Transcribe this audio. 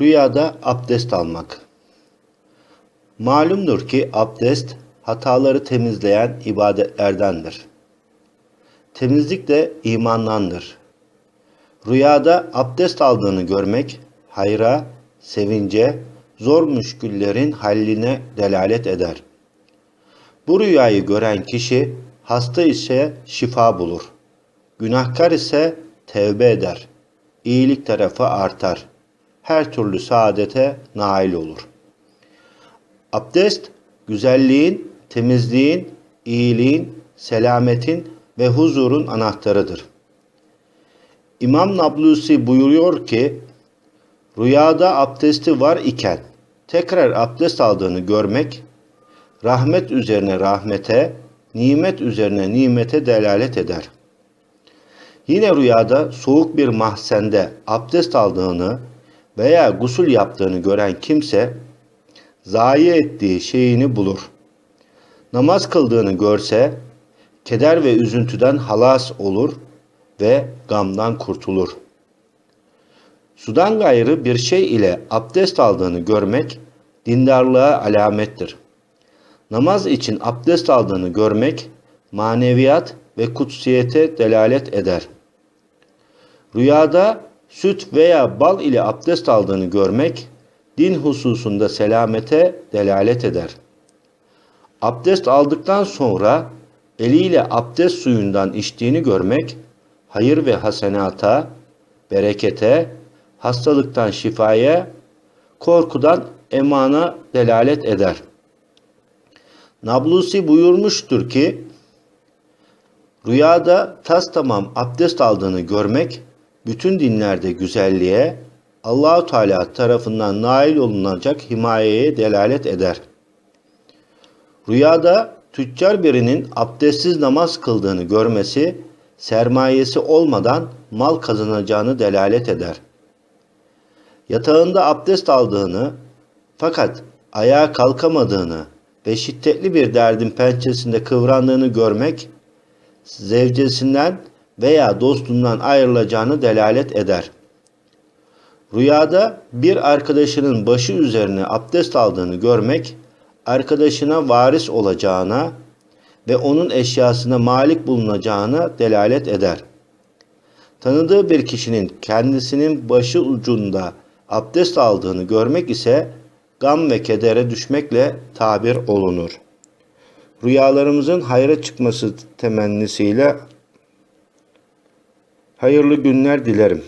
Rüyada abdest almak. Malumdur ki abdest hataları temizleyen ibadetlerdendir. Temizlik de imandandır. Rüyada abdest aldığını görmek hayra, sevince, zor müşküllerin halline delalet eder. Bu rüyayı gören kişi hasta ise şifa bulur. Günahkar ise tevbe eder. İyilik tarafı artar. Her türlü saadete nail olur. Abdest, güzelliğin, temizliğin, iyiliğin, selametin ve huzurun anahtarıdır. İmam Nablusi buyuruyor ki, rüyada abdesti var iken tekrar abdest aldığını görmek, rahmet üzerine rahmete, nimet üzerine nimete delalet eder. Yine rüyada soğuk bir mahzende abdest aldığını veya gusül yaptığını gören kimse, zayi ettiği şeyini bulur. Namaz kıldığını görse, keder ve üzüntüden halas olur ve gamdan kurtulur. Sudan gayrı bir şey ile abdest aldığını görmek, dindarlığa alamettir. Namaz için abdest aldığını görmek, maneviyat ve kutsiyete delalet eder. Rüyada süt veya bal ile abdest aldığını görmek, din hususunda selamete delalet eder. Abdest aldıktan sonra eliyle abdest suyundan içtiğini görmek, hayır ve hasenata, berekete, hastalıktan şifaya, korkudan emana delalet eder. Nablusi buyurmuştur ki, rüyada tas tamam abdest aldığını görmek, bütün dinlerde güzelliğe, Allahu Teala tarafından nail olunacak himayeye delalet eder. Rüyada tüccar birinin abdestsiz namaz kıldığını görmesi, sermayesi olmadan mal kazanacağını delalet eder. Yatağında abdest aldığını fakat ayağa kalkamadığını ve şiddetli bir derdin pençesinde kıvrandığını görmek, zevcesinden veya dostundan ayrılacağını delalet eder. Rüyada bir arkadaşının başı üzerine abdest aldığını görmek, arkadaşına varis olacağına ve onun eşyasına malik bulunacağına delalet eder. Tanıdığı bir kişinin kendisinin başı ucunda abdest aldığını görmek ise gam ve kedere düşmekle tabir olunur. Rüyalarımızın hayra çıkması temennisiyle hayırlı günler dilerim.